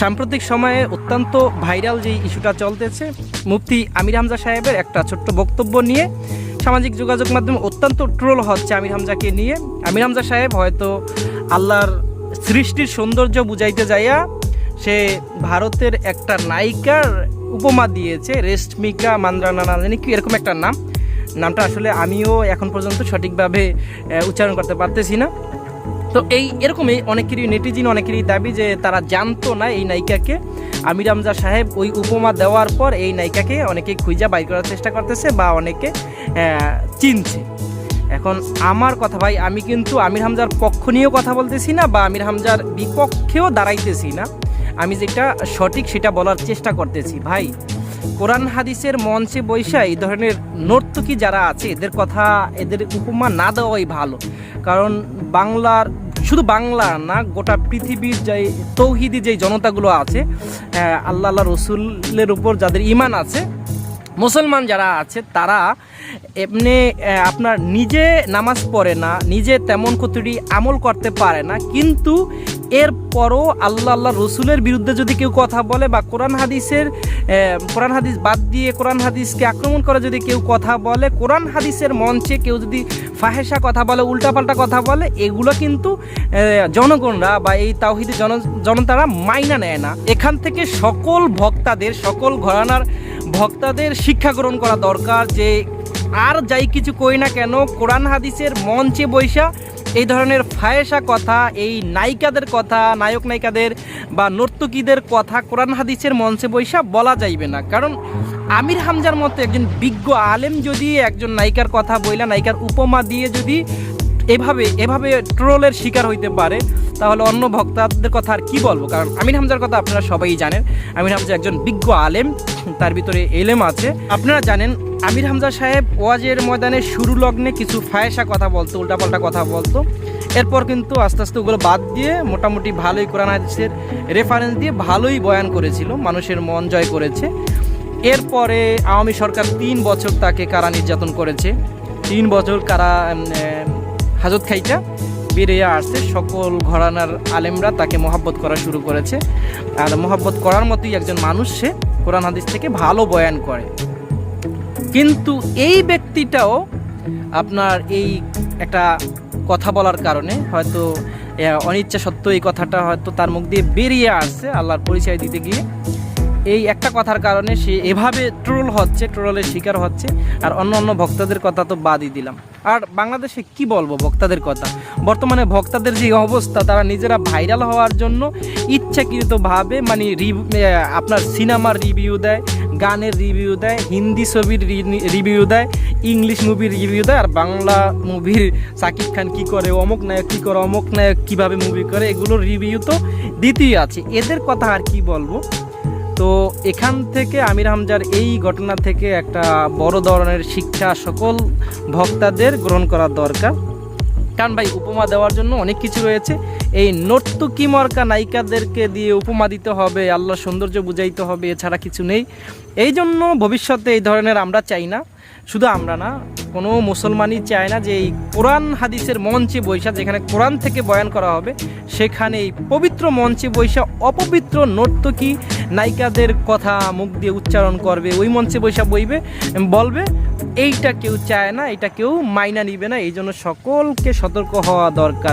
সাম্প্রতিক সময়ে অত্যন্ত ভাইরাল যে ইস্যুটা চলতেছে, মুফতি আমির হামজা সাহেবের একটা ছোট্ট বক্তব্য নিয়ে সামাজিক যোগাযোগ মাধ্যমে অত্যন্ত ট্রোল হচ্ছে আমির হামজাকে নিয়ে। আমির হামজা সাহেব হয়তো আল্লাহর সৃষ্টির সৌন্দর্য বুঝাইতে যাইয়া সে ভারতের একটা নায়িকার উপমা দিয়েছে, রেশমিকা মান্দ্রানা না জানি কি এরকম একটা নাম। নামটা আসলে আমিও এখন পর্যন্ত সঠিকভাবে উচ্চারণ করতে পারতেছি না। তো এই এরকমই অনেকেরই নেটিজিন, অনেকেরই দাবি যে তারা জানতো না এই নায়িকাকে। আমির হামজা সাহেব ওই উপমা দেওয়ার পর এই নায়িকাকে অনেকে খুঁজা বাইর করার চেষ্টা করতেছে বা অনেকে চিনছে। এখন আমার কথা ভাই, আমি কিন্তু আমির হামজার পক্ষ নিয়েও কথা বলতেছি না বা আমির হামজার বিপক্ষেও দাঁড়াইতেছি না। আমি যেটা সঠিক সেটা বলার চেষ্টা করতেছি। ভাই, কোরআন হাদিসের মঞ্চে বৈশা এই ধরনের নর্তকী যারা আছে, এদের কথা, এদের উপমা না দেওয়াই ভালো। কারণ বাংলার শুধু বাংলা না, গোটা পৃথিবীর যে তৌহিদি যে জনতাগুলো আছে আল্লাহ আল্লাহ রসুলের উপর যাদের ইমান আছে মুসলমান যারা আছে, তারা এমনি আপনার নিজে নামাজ পড়ে না, নিজে তেমন কতটি আমল করতে পারে না, কিন্তু এরপরও আল্লাহ আল্লাহ রসুলের বিরুদ্ধে যদি কেউ কথা বলে বা কোরআন হাদিসের কোরআন হাদিস বাদ দিয়ে কোরআন হাদিসকে আক্রমণ করে যদি কেউ কথা বলে, কোরআন হাদিসের মঞ্চে কেউ যদি ফাহেসা কথা বলে, উল্টাপাল্টা কথা বলে, এগুলো কিন্তু জনগণরা বা এই তাওহিদি জন, জনতারা মাইনা নেয় না। এখান থেকে সকল ভক্তাদের, সকল ঘরানার ভক্তাদের শিক্ষা গ্রহণ করা দরকার যে আর যাই কিছু কই না কেন, কোরআন হাদিসের মঞ্চে বৈশা এই ধরনের ফায়েসা কথা, এই নায়িকাদের কথা, নায়ক নায়িকাদের বা নর্তকীদের কথা কোরআন হাদিসের মঞ্চে বৈশা বলা যাইবে না। কারণ আমির হামজার মতো একজন বিজ্ঞ আলেম যদি একজন নায়িকার কথা বইলা, নায়িকার উপমা দিয়ে যদি এভাবে এভাবে ট্রোলের শিকার হইতে পারে, তাহলে অন্য ভক্তদের কথা আর কি বলব? কারণ আমির হামজার কথা আপনারা সবাই জানেন। আমির হামজা একজন বিজ্ঞ আলেম, তার ভিতরে এলেম আছে। আপনারা জানেন, আমির হামজা সাহেব ওয়াজের ময়দানে শুরু লগ্নে কিছু ফায়সা কথা বলতো, উল্টাপাল্টা কথা বলতো। এরপর কিন্তু আস্তে আস্তে ওগুলো বাদ দিয়ে মোটামুটি ভালোই কোরআন হাদিসের রেফারেন্স দিয়ে ভালোই বয়ান করেছিল, মানুষের মন জয় করেছে। এরপরে আওয়ামী সরকার তিন বছর তাকে কারা নির্যাতন করেছে? তিন বছর কারা হাজত খাইটা বেরিয়ে আসছে, সকল ঘরানার আলেমরা তাকে মহাব্বত করা শুরু করেছে। আর মহাব্বত করার মতোই একজন মানুষ সে, কোরআন হাদিস থেকে ভালো বয়ান করে। কিন্তু এই ব্যক্তিটাও আপনার এই একটা কথা বলার কারণে হয়তো অনিচ্ছা সত্ত্বেও এই কথাটা হয়তো তার মুখ দিয়ে বেরিয়ে আসছে আল্লাহর পরিচয় দিতে গিয়ে। এই একটা কথার কারণে সে এভাবে ট্রোল হচ্ছে, ট্রোলের শিকার হচ্ছে। আর অন্য অন্য ভক্তদের কথা তো বাদই দিলাম। আর বাংলাদেশে কি বলব ভক্তাদের কথা? বর্তমানে ভক্তাদের যে অবস্থা, তারা নিজেরা ভাইরাল হওয়ার জন্য ইচ্ছাকৃতভাবে মানে আপনার সিনেমার রিভিউ দেয়, গানের রিভিউ দেয়, হিন্দি ছবির রিভিউ দেয়, ইংলিশ মুভির রিভিউ দেয়, আর বাংলা মুভির সাকিব খান কি করে, অমুক নায়ক কী করে, অমুক নায়ক কীভাবে মুভি করে, এগুলোর রিভিউ তো দিতেই আছে। এদের কথা আর কি বলব? তো এখান থেকে আমির হামজার এই ঘটনা থেকে একটা বড় ধরনের শিক্ষা সকল ভক্তাদের গ্রহণ করা দরকার। কারণ ভাই, উপমা দেওয়ার জন্য অনেক কিছু রয়েছে। এই নর্তকী মরকা নায়িকাদেরকে দিয়ে উপমা দিতে হবে আল্লাহ সৌন্দর্য বুঝাইতে হবে, এছাড়া কিছু নেই। এই জন্য ভবিষ্যতে এই ধরনের আমরা চাই না। শুধু আমরা না, কোনো মুসলমানই চায় না যে এই কোরআন হাদিসের মঞ্চে বৈশা, যেখানে কোরআন থেকে বয়ান করা হবে, সেখানে এই পবিত্র মঞ্চে বৈশা অপবিত্র নর্তকী নায়িকাদের কথা মুখ দিয়ে উচ্চারণ করবে, ওই মঞ্চে বৈশা বইবে, বলবে, এইটা কেউ চায় না, এটা কেউ মাইনা নিবে না, এই জন্য সকলকে সতর্ক হওয়া দরকার।